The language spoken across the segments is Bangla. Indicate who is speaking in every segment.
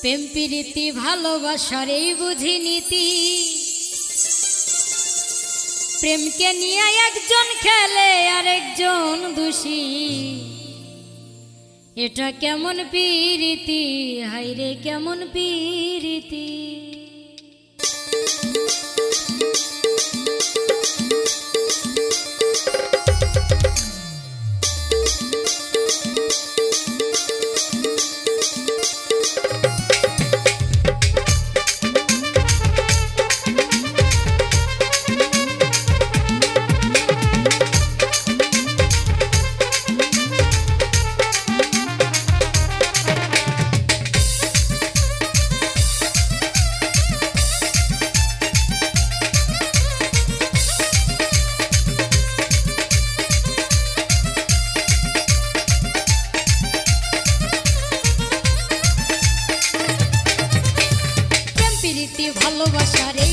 Speaker 1: প্রেম প্রীতি, ভালোবাসার এই বুঝি নীতি। প্রেমকে নিয়ে একজন খেলে আরেকজন দোষী। এটা কেমন পীরিতি? হাইরে কেমন পীরিতি? ভালোবাসারে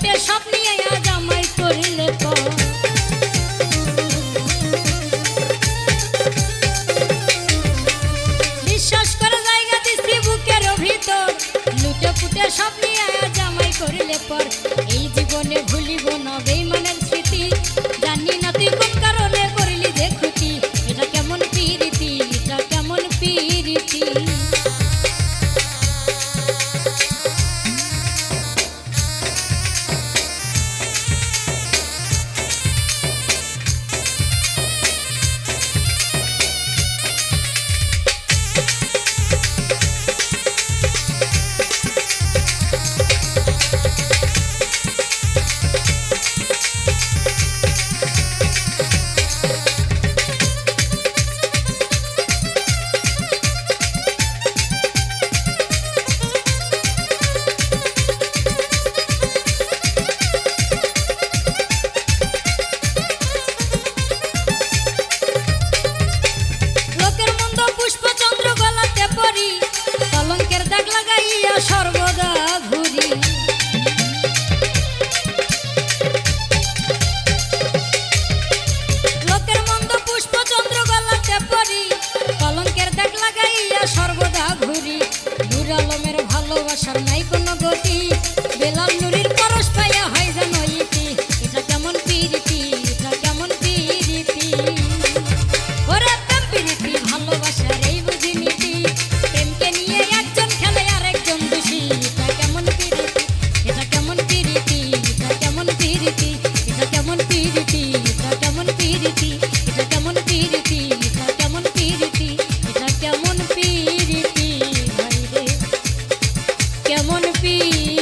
Speaker 1: বাপের সব নিয়ে আজ আমায় করিলে পর। বিশ্বাস করে জায়গা দিছি বুকের ভিতর লুটে পুটে সব নিয়ে আজ আমায় করিলে এই জীবনে ভুলিব না নাই কোনো I'm on the fille.